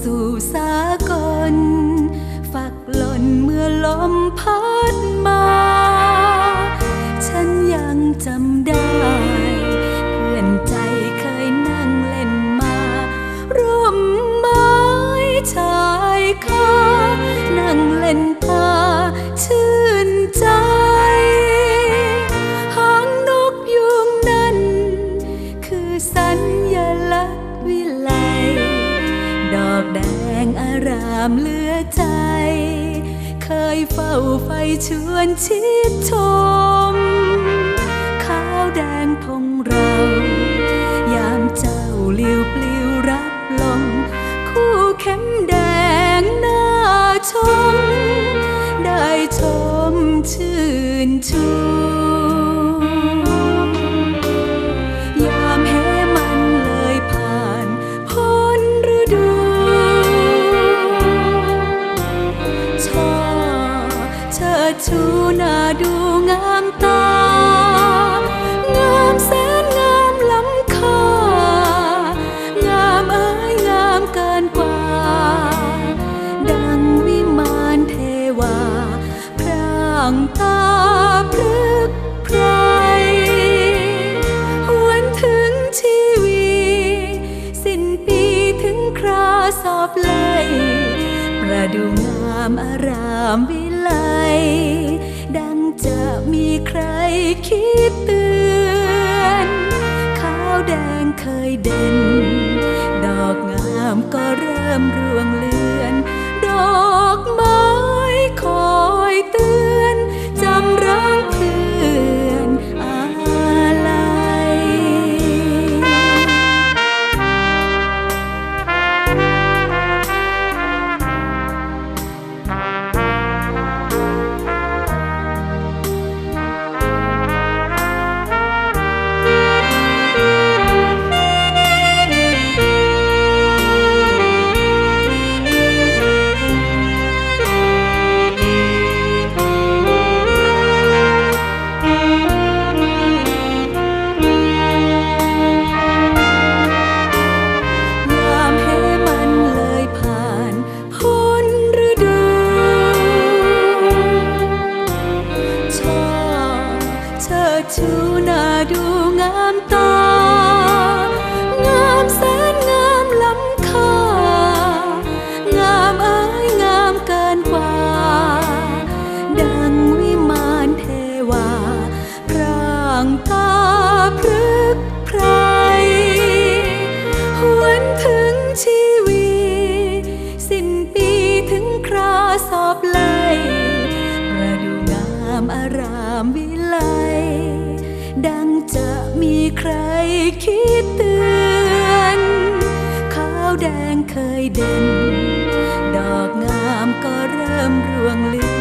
สู่สากล ฝักหล่นเมื่อลมพัด รามเลือใจ เคยเฝ้าไฟชวนชิดชม ขาวแดงพงเรา ยามเจ้าเลิวปลิวรับลม คู่เข็มแดงหน้าชม ได้ชมชื่นชู ไล่ประดูงามอารามวิไลดังจะมีใครคิดเตือน ช่อเชิดชูน่าดูงามตา งามแสนงามล้ำค่า งามเอ้ยงามเกินกว่า ดังวิมานเทวา พร่างตาพรึกไพรหวนถึงชีวีสิ้นปีถึงคราสอบ ดังจะมีใครคิดเตือนขาวแดงเคยเด่น ดอกงามก็เริ่มรวงเลือน